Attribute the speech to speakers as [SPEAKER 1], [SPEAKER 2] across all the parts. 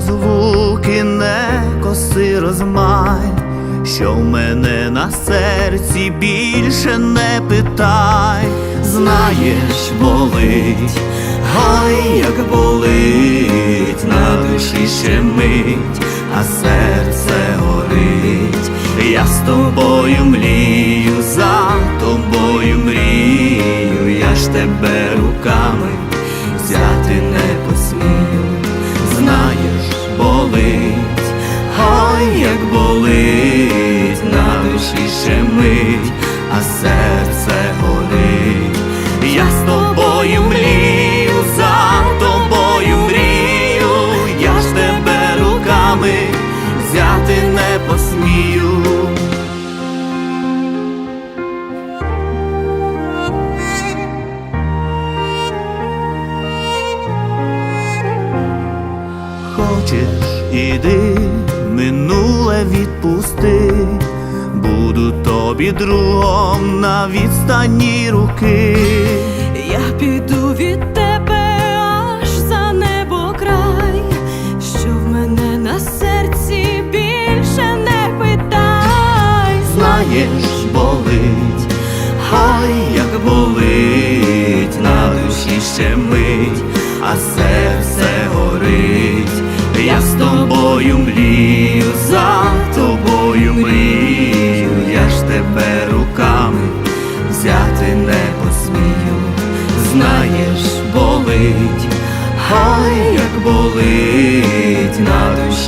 [SPEAKER 1] звуки не коси розмай, що в мене на серці більше не питай, знаєш, болить, гай як болить, на душі ще мить, а серце горить, я з тобою млію. Тобою мрію, за тобою мрію, я ж тебе руками взяти не посмію. Хочеш, іди, минуле відпусти, буду тобі другом на відстані руки.
[SPEAKER 2] Піду від тебе аж за небо край, що в мене на серці більше не питай.
[SPEAKER 1] Знаєш, болить, ой, як болить, на душі ще мить, а серце горить. Я з тобою мрію, за тобою мрію,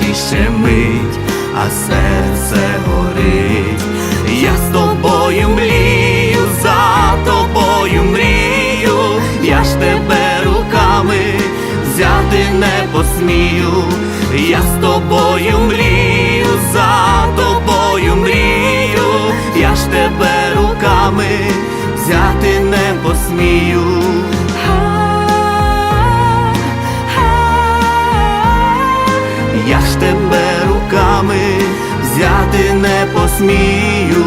[SPEAKER 1] на ще мить, а серце горить. Я з тобою мрію, за тобою мрію, я ж тебе руками взяти не посмію. Я з тобою мрію, за тобою мрію, я ж тебе руками взяти не посмію. тебе руками взяти не посмію.